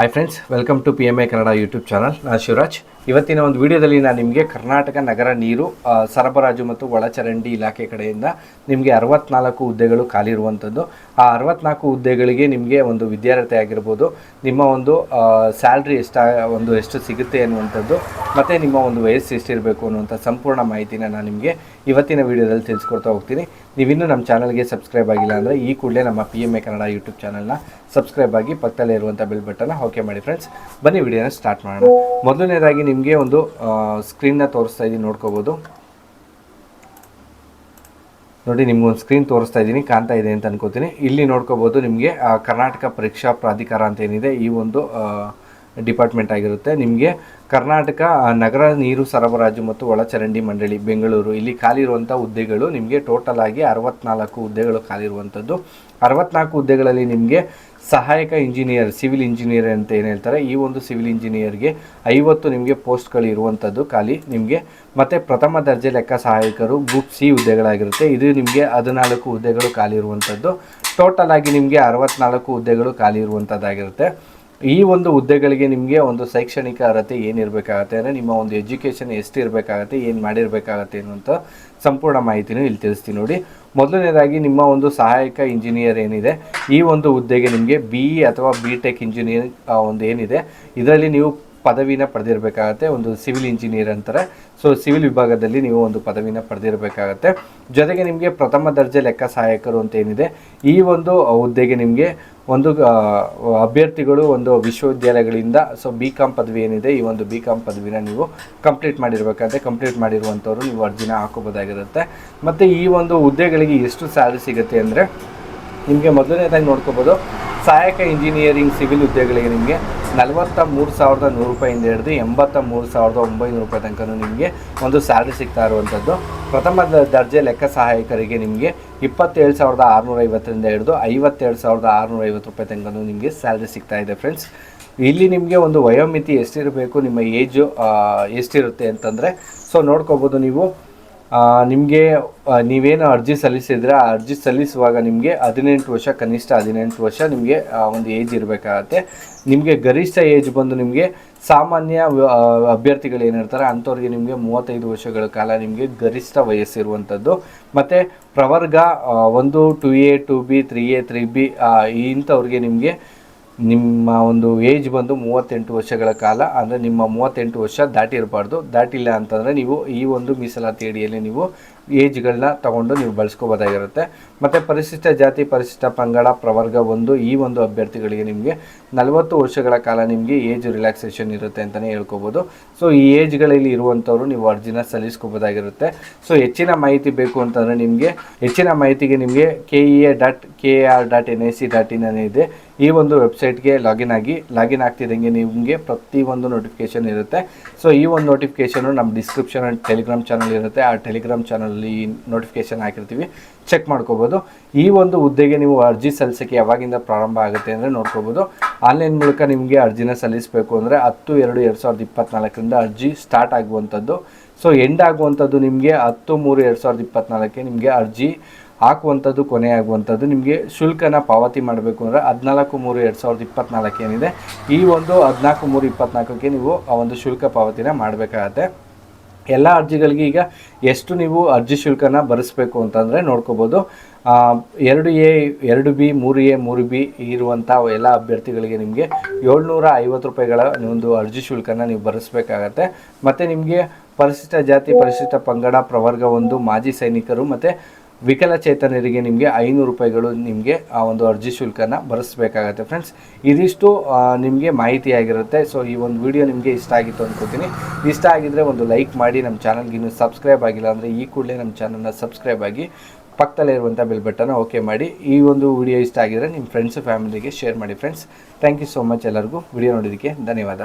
Hi friends welcome to P M A Kannada YouTube channel ನಾನು ಶಿವರಾಜ್. ಇವತ್ತಿನ ಒಂದು ವಿಡಿಯೋದಲ್ಲಿ ನಾನು ನಿಮಗೆ ಕರ್ನಾಟಕ ನಗರ ನೀರು ಸರಬರಾಜು ಮತ್ತು ಒಳಚರಂಡಿ ಇಲಾಖೆ ಕಡೆಯಿಂದ ನಿಮಗೆ ಅರವತ್ನಾಲ್ಕು ಹುದ್ದೆಗಳು ಖಾಲಿ ಇರುವಂಥದ್ದು ಆ ಅರವತ್ನಾಲ್ಕು ಹುದ್ದೆಗಳಿಗೆ ನಿಮಗೆ ಒಂದು ವಿದ್ಯಾರ್ಥಿ ಆಗಿರ್ಬೋದು, ನಿಮ್ಮ ಒಂದು ಸ್ಯಾಲ್ರಿ ಎಷ್ಟ, ಒಂದು ಎಷ್ಟು ಸಿಗುತ್ತೆ ಅನ್ನುವಂಥದ್ದು, ಮತ್ತು ನಿಮ್ಮ ಒಂದು ವಯಸ್ಸು ಎಷ್ಟಿರಬೇಕು ಅನ್ನುವಂಥ ಸಂಪೂರ್ಣ ಮಾಹಿತಿನ ನಾನು ನಿಮಗೆ ಇವತ್ತಿನ ವಿಡಿಯೋದಲ್ಲಿ ತಿಳಿಸ್ಕೊಡ್ತಾ ಹೋಗ್ತೀನಿ. ನೀವಿನ್ನೂ ನಮ್ಮ ಚಾನಲ್ಗೆ ಸಬ್ಸ್ಕ್ರೈಬ್ ಆಗಿಲ್ಲ ಅಂದರೆ ಈ ಕೂಡಲೇ ನಮ್ಮ P M A Kannada YouTube ಚಾನಲ್ನ ಸಬ್ಸ್ಕ್ರೈಬ್ ಆಗಿ ಪಕ್ಕದಲ್ಲೇ ಇರುವಂಥ ಬೆಲ್ ಬಟನ್ನ ಓಕೆ ಮಾಡಿ ಫ್ರೆಂಡ್ಸ್ ಬನ್ನಿ ವಿಡಿಯೋನ ಸ್ಟಾರ್ಟ್ ಮಾಡೋಣ. ಮೊದಲನೇದಾಗಿ ನಿಮಗೆ ಒಂದು ಸ್ಕ್ರೀನ್ನ ತೋರಿಸ್ತಾ ಇದ್ದೀನಿ, ನೋಡ್ಕೋಬೋದು. ನೋಡಿ, ನಿಮ್ಗೊಂದು ಸ್ಕ್ರೀನ್ ತೋರಿಸ್ತಾ ಇದ್ದೀನಿ, ಕಾಣ್ತಾ ಇದೆ ಅಂತ ಅನ್ಕೋತೀನಿ. ಇಲ್ಲಿ ನೋಡ್ಕೋಬೋದು ನಿಮಗೆ ಕರ್ನಾಟಕ ಪರೀಕ್ಷಾ ಪ್ರಾಧಿಕಾರ ಅಂತ ಏನಿದೆ, ಈ ಒಂದು ಡಿಪಾರ್ಟ್ಮೆಂಟ್ ಆಗಿರುತ್ತೆ. ನಿಮಗೆ ಕರ್ನಾಟಕ ನಗರ ನೀರು ಸರಬರಾಜು ಮತ್ತು ಒಳಚರಂಡಿ ಮಂಡಳಿ, ಬೆಂಗಳೂರು, ಇಲ್ಲಿ ಖಾಲಿ ಇರುವಂಥ ಹುದ್ದೆಗಳು ನಿಮಗೆ ಟೋಟಲ್ ಆಗಿ ಅರವತ್ನಾಲ್ಕು ಹುದ್ದೆಗಳು ಖಾಲಿ ಇರುವಂಥದ್ದು ಅರವತ್ನಾಲ್ಕು ಹುದ್ದೆಗಳಲ್ಲಿ ನಿಮಗೆ ಸಹಾಯಕ ಇಂಜಿನಿಯರ್ ಸಿವಿಲ್ ಇಂಜಿನಿಯರ್ ಅಂತ ಏನು ಹೇಳ್ತಾರೆ, ಈ ಒಂದು ಸಿವಿಲ್ ಇಂಜಿನಿಯರ್ಗೆ ಐವತ್ತು ನಿಮಗೆ ಪೋಸ್ಟ್ಗಳು ಇರುವಂಥದ್ದು ಖಾಲಿ ನಿಮಗೆ. ಮತ್ತು ಪ್ರಥಮ ದರ್ಜೆ ಲೆಕ್ಕ ಸಹಾಯಕರು ಗ್ರೂಪ್ ಸಿ ಹುದ್ದೆಗಳಾಗಿರುತ್ತೆ. ಇದು ನಿಮಗೆ ಹದಿನಾಲ್ಕು ಹುದ್ದೆಗಳು ಖಾಲಿ ಇರುವಂಥದ್ದು ಟೋಟಲ್ ಆಗಿ ನಿಮಗೆ ಅರವತ್ನಾಲ್ಕು ಹುದ್ದೆಗಳು ಖಾಲಿ ಇರುವಂಥದ್ದಾಗಿರುತ್ತೆ ಈ ಒಂದು ಹುದ್ದೆಗಳಿಗೆ ನಿಮಗೆ ಒಂದು ಶೈಕ್ಷಣಿಕ ಅರ್ಹತೆ ಏನಿರಬೇಕಾಗತ್ತೆ ಅಂದರೆ ನಿಮ್ಮ ಒಂದು ಎಜುಕೇಷನ್ ಎಷ್ಟು ಇರಬೇಕಾಗತ್ತೆ, ಏನು ಮಾಡಿರಬೇಕಾಗತ್ತೆ ಅನ್ನುವಂಥ ಸಂಪೂರ್ಣ ಮಾಹಿತಿನೂ ಇಲ್ಲಿ ತಿಳಿಸ್ತೀನಿ ನೋಡಿ. ಮೊದಲನೇದಾಗಿ ನಿಮ್ಮ ಒಂದು ಸಹಾಯಕ ಇಂಜಿನಿಯರ್ ಏನಿದೆ, ಈ ಒಂದು ಹುದ್ದೆಗೆ ನಿಮಗೆ ಬಿ ಇ ಅಥವಾ ಬಿ ಟೆಕ್ ಇಂಜಿನಿಯರ್ ಒಂದು ಏನಿದೆ. ಇದರಲ್ಲಿ ನೀವು ಪದವಿನ ಪಡೆದಿರಬೇಕಾಗತ್ತೆ, ಒಂದು ಸಿವಿಲ್ ಇಂಜಿನಿಯರ್ ಅಂತಾರೆ. ಸೊ ಸಿವಿಲ್ ವಿಭಾಗದಲ್ಲಿ ನೀವು ಒಂದು ಪದವಿನ ಪಡೆದಿರಬೇಕಾಗತ್ತೆ. ಜೊತೆಗೆ ನಿಮಗೆ ಪ್ರಥಮ ದರ್ಜೆ ಲೆಕ್ಕ ಸಹಾಯಕರು ಅಂತ ಏನಿದೆ, ಈ ಒಂದು ಹುದ್ದೆಗೆ ನಿಮಗೆ ಒಂದು ಅಭ್ಯರ್ಥಿಗಳು ಒಂದು ವಿಶ್ವವಿದ್ಯಾಲಯಗಳಿಂದ ಸೊ ಬಿ ಕಾಮ್ ಪದವಿ ಏನಿದೆ, ಈ ಒಂದು ಬಿ ಕಾಮ್ ಪದವಿನ ನೀವು ಕಂಪ್ಲೀಟ್ ಮಾಡಿರಬೇಕಾದ್ರೆ ಕಂಪ್ಲೀಟ್ ಮಾಡಿರುವಂಥವ್ರು ನೀವು ಅರ್ಜಿನ ಹಾಕೋಬೋದಾಗಿರುತ್ತೆ ಮತ್ತು ಈ ಒಂದು ಹುದ್ದೆಗಳಿಗೆ ಎಷ್ಟು ಸ್ಯಾಲ್ರಿ ಸಿಗುತ್ತೆ ಅಂದರೆ, ನಿಮಗೆ ಮೊದಲನೇದಾಗಿ ನೋಡ್ಕೋಬೋದು, ಸಹಾಯಕ ಇಂಜಿನಿಯರಿಂಗ್ ಸಿವಿಲ್ ಹುದ್ದೆಗಳಿಗೆ ನಿಮಗೆ ನಲವತ್ತ ಮೂರು ಸಾವಿರದ ನೂರು ರೂಪಾಯಿಂದ ಹಿಡಿದು ಎಂಬತ್ತ ಮೂರು ಸಾವಿರದ ಒಂಬೈನೂರು ರೂಪಾಯಿ ತನಕ ನಿಮಗೆ ಒಂದು ಸ್ಯಾಲ್ರಿ ಸಿಗ್ತಾ ಇರುವಂಥದ್ದು. ಪ್ರಥಮ ದರ್ಜೆ ಲೆಕ್ಕ ಸಹಾಯಕರಿಗೆ ನಿಮಗೆ ಇಪ್ಪತ್ತೇಳು ಸಾವಿರದ ಆರುನೂರ ಐವತ್ತರಿಂದ ಹಿಡಿದು ಐವತ್ತೇಳು ಸಾವಿರದ ಆರುನೂರ ಐವತ್ತು ರೂಪಾಯಿ ತನಕ ನಿಮಗೆ ಸ್ಯಾಲ್ರಿ ಸಿಗ್ತಾ ಇದೆ ಫ್ರೆಂಡ್ಸ್. ಇಲ್ಲಿ ನಿಮಗೆ ಒಂದು ವಯೋಮಿತಿ ಎಷ್ಟಿರಬೇಕು, ನಿಮ್ಮ ಏಜು ಎಷ್ಟಿರುತ್ತೆ ಅಂತಂದರೆ, ಸೊ ನೋಡ್ಕೋಬೋದು ನೀವು. ನಿಮಗೆ ನೀವೇನು ಅರ್ಜಿ ಸಲ್ಲಿಸಿದ್ರೆ ಆ ಅರ್ಜಿ ಸಲ್ಲಿಸುವಾಗ ನಿಮಗೆ ಹದಿನೆಂಟು ವರ್ಷ, ಕನಿಷ್ಠ ಹದಿನೆಂಟು ವರ್ಷ ನಿಮಗೆ ಒಂದು ಏಜ್ ಇರಬೇಕಾಗತ್ತೆ. ನಿಮಗೆ ಗರಿಷ್ಠ ಏಜ್ ಬಂದು ನಿಮಗೆ ಸಾಮಾನ್ಯ ಅಭ್ಯರ್ಥಿಗಳು ಏನಿರ್ತಾರೆ ಅಂಥವ್ರಿಗೆ ನಿಮಗೆ ಮೂವತ್ತೈದು ವರ್ಷಗಳ ಕಾಲ ನಿಮಗೆ ಗರಿಷ್ಠ ವಯಸ್ಸಿರುವಂಥದ್ದು. ಮತ್ತು ಪ್ರವರ್ಗ ಒಂದು, two A, two B, three A, three B ಇಂಥವ್ರಿಗೆ ನಿಮಗೆ ನಿಮ್ಮ ಒಂದು ಏಜ್ ಬಂದು ಮೂವತ್ತೆಂಟು ವರ್ಷಗಳ ಕಾಲ, ಅಂದರೆ ನಿಮ್ಮ ಮೂವತ್ತೆಂಟು ವರ್ಷ ದಾಟಿರಬಾರ್ದು. ದಾಟಿಲ್ಲ ಅಂತಂದರೆ ನೀವು ಈ ಒಂದು ಮೀಸಲಾತಿ ಅಡಿಯಲ್ಲಿ ನೀವು ಏಜ್ಗಳನ್ನ ತಗೊಂಡು ನೀವು ಬಳಸ್ಕೋಬೋದಾಗಿರುತ್ತೆ. ಮತ್ತು ಪರಿಶಿಷ್ಟ ಜಾತಿ, ಪರಿಶಿಷ್ಟ ಪಂಗಡ, ಪ್ರವರ್ಗ ಒಂದು ಈ ಒಂದು ಅಭ್ಯರ್ಥಿಗಳಿಗೆ ನಿಮಗೆ ನಲವತ್ತು ವರ್ಷಗಳ ಕಾಲ ನಿಮಗೆ ಏಜ್ ರಿಲ್ಯಾಕ್ಸೇಷನ್ ಇರುತ್ತೆ ಅಂತಲೇ ಹೇಳ್ಕೊಬೋದು. ಸೊ ಈ ಏಜ್ಗಳಲ್ಲಿ ಇರುವಂಥವ್ರು ನೀವು ಅರ್ಜಿನ ಸಲ್ಲಿಸ್ಕೋಬೋದಾಗಿರುತ್ತೆ. ಸೊ ಹೆಚ್ಚಿನ ಮಾಹಿತಿ ಬೇಕು ಅಂತಂದರೆ ನಿಮಗೆ ಹೆಚ್ಚಿನ ಮಾಹಿತಿಗೆ ನಿಮಗೆ K E A dot K R dot N I C dot in ಇದೆ. ಈ ಒಂದು ವೆಬ್ಸೈಟ್ಗೆ ಲಾಗಿನ್ ಆಗಿ, ಲಾಗಿನ್ ಆಗ್ತಿದ್ದಂಗೆ ನಿಮಗೆ ಪ್ರತಿಯೊಂದು ನೋಟಿಫಿಕೇಶನ್ ಇರುತ್ತೆ. ಸೊ, ಈ ಒಂದು ನೋಟಿಫಿಕೇಶನ್ ನಮ್ಮ ಡಿಸ್ಕ್ರಿಪ್ಷನ್ ಆ್ಯಂಡ್ ಟೆಲಿಗ್ರಾಮ್ ಚಾನಲ್ ಇರುತ್ತೆ. ಆ ಟೆಲಿಗ್ರಾಮ್ ಚಾನಲಲ್ಲಿ ನೋಟಿಫಿಕೇಶನ್ ಹಾಕಿರ್ತೀವಿ. ಚೆಕ್ ಮಾಡ್ಕೋಬೋದು. ಈ ಒಂದು ಹುದ್ದೆಗೆ ನೀವು ಅರ್ಜಿ ಸಲ್ಲಿಸೋಕ್ಕೆ ಯಾವಾಗಿಂದ ಪ್ರಾರಂಭ ಆಗುತ್ತೆ ಅಂದರೆ ನೋಡ್ಕೋಬೋದು. ಆನ್ಲೈನ್ ಮೂಲಕ ನಿಮಗೆ ಅರ್ಜಿನ ಸಲ್ಲಿಸಬೇಕು ಅಂದರೆ ಹತ್ತು ಎರಡು ಎರಡು ಸಾವಿರದ ಇಪ್ಪತ್ತ್ನಾಲ್ಕರಿಂದ ಅರ್ಜಿ ಸ್ಟಾರ್ಟ್ ಆಗುವಂಥದ್ದು. ಸೊ, ಎಂಡ್ ಆಗುವಂಥದ್ದು ನಿಮಗೆ ಹತ್ತು ಮೂರು ಎರಡು ಸಾವಿರದ ಇಪ್ಪತ್ತ್ನಾಲ್ಕಕ್ಕೆ ನಿಮಗೆ ಅರ್ಜಿ ಹಾಕುವಂಥದ್ದು, ಕೊನೆ ಆಗುವಂಥದ್ದು ನಿಮಗೆ ಶುಲ್ಕನ ಪಾವತಿ ಮಾಡಬೇಕು ಅಂದರೆ ಹದಿನಾಲ್ಕು ಮೂರು ಎರಡು ಸಾವಿರದ ಇಪ್ಪತ್ನಾಲ್ಕು ಏನಿದೆ. ಈ ಒಂದು ಹದಿನಾಲ್ಕು ಮೂರು ಇಪ್ಪತ್ನಾಲ್ಕಕ್ಕೆ ನೀವು ಆ ಒಂದು ಶುಲ್ಕ ಪಾವತಿನ ಮಾಡಬೇಕಾಗತ್ತೆ. ಎಲ್ಲ ಅರ್ಜಿಗಳಿಗೆ ಈಗ ಎಷ್ಟು ನೀವು ಅರ್ಜಿ ಶುಲ್ಕನ ಭರಿಸಬೇಕು ಅಂತಂದರೆ ನೋಡ್ಕೋಬೋದು. ಎರಡು ಎ, ಎರಡು ಬಿ, ಮೂರು ಎ, ಮೂರು ಬಿ ಇರುವಂಥ ಎಲ್ಲ ಅಭ್ಯರ್ಥಿಗಳಿಗೆ ನಿಮಗೆ ಏಳ್ನೂರ ಐವತ್ತು ರೂಪಾಯಿಗಳ ಒಂದು ಅರ್ಜಿ ಶುಲ್ಕನ ನೀವು ಭರಿಸಬೇಕಾಗತ್ತೆ. ಮತ್ತು ನಿಮಗೆ ಪರಿಶಿಷ್ಟ ಜಾತಿ, ಪರಿಶಿಷ್ಟ ಪಂಗಡ, ಪ್ರವರ್ಗ ಒಂದು ಮಾಜಿ ಸೈನಿಕರು ಮತ್ತು ವಿಕಲಚೇತನರಿಗೆ ನಿಮಗೆ ಐನೂರು ರೂಪಾಯಿಗಳು ನಿಮಗೆ ಆ ಒಂದು ಅರ್ಜಿ ಶುಲ್ಕನ ಭರಿಸಬೇಕಾಗತ್ತೆ ಫ್ರೆಂಡ್ಸ್ ಇದಿಷ್ಟು ನಿಮಗೆ ಮಾಹಿತಿಯಾಗಿರುತ್ತೆ ಸೊ ಈ ಒಂದು ವಿಡಿಯೋ ನಿಮಗೆ ಇಷ್ಟ ಆಗಿತ್ತು ಅಂದ್ಕೋತೀನಿ ಇಷ್ಟ ಆಗಿದ್ದರೆ ಒಂದು ಲೈಕ್ ಮಾಡಿ ನಮ್ಮ ಚಾನಲ್ಗೆ ಇನ್ನೂ ಸಬ್ಸ್ಕ್ರೈಬ್ ಆಗಿಲ್ಲ ಅಂದರೆ ಈ ಕೂಡಲೇ ನಮ್ಮ ಚಾನಲ್ನ ಸಬ್ಸ್ಕ್ರೈಬ್ ಆಗಿ ಪಕ್ಕದಲ್ಲಿರುವಂಥ ಬೆಲ್ ಬಟನ್ ಓಕೆ ಮಾಡಿ. ಈ ಒಂದು ವಿಡಿಯೋ ಇಷ್ಟ ಆಗಿದ್ರೆ ನಿಮ್ಮ ಫ್ರೆಂಡ್ಸ್ ಫ್ಯಾಮಿಲಿಗೆ ಶೇರ್ ಮಾಡಿ friends thank you so much ಎಲ್ಲರಿಗೂ. ವಿಡಿಯೋ ನೋಡಿದ್ದಕ್ಕೆ ಧನ್ಯವಾದ.